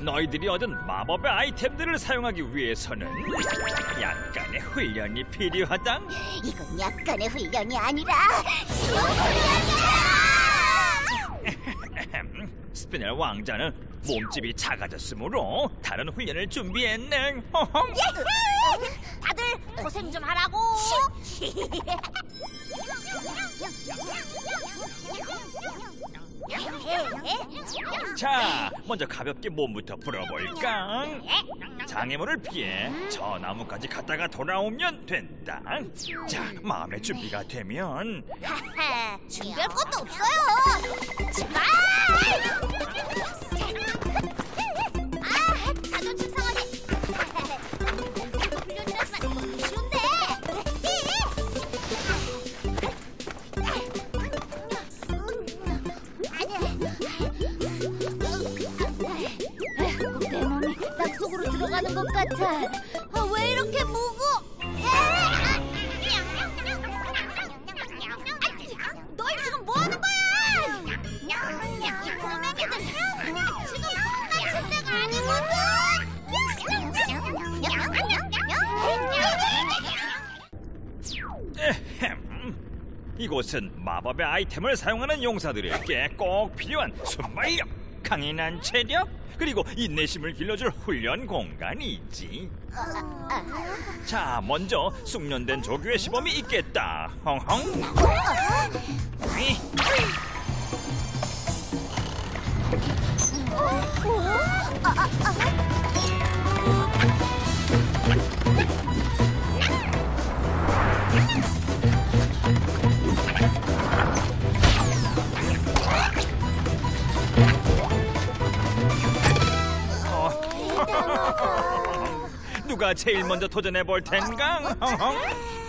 너희들이 얻은 마법의 아이템들을 사용하기 위해서는 약간의 훈련이 필요하다. 이건 약간의 훈련이 아니라 수업 훈련이야! 스피넬 왕자는 몸집이 작아졌으므로 다른 훈련을 준비했네. 다들 고생 좀 하라고. 자, 먼저 가볍게 몸부터 풀어볼까? 장애물을 피해 저 나무까지 갔다가 돌아오면 된다. 자, 마음의 준비가 되면 준비할 것도 없어요. 아. 내 것 같아. 아, 왜 이렇게 무거? 너희 지금 뭐 하는 거야? 이 꼬맹이들 지금 손 다칠 때가 아니거든. 이곳은 마법의 아이템을 사용하는 용사들에게 꼭 필요한 순발력, 강인한 체력, 그리고 인내심을 길러줄 훈련 공간이지. 자, 먼저 숙련된 조교의 시범이 있겠다. 헝헝. 누가 제일 먼저 도전해 볼 텐가?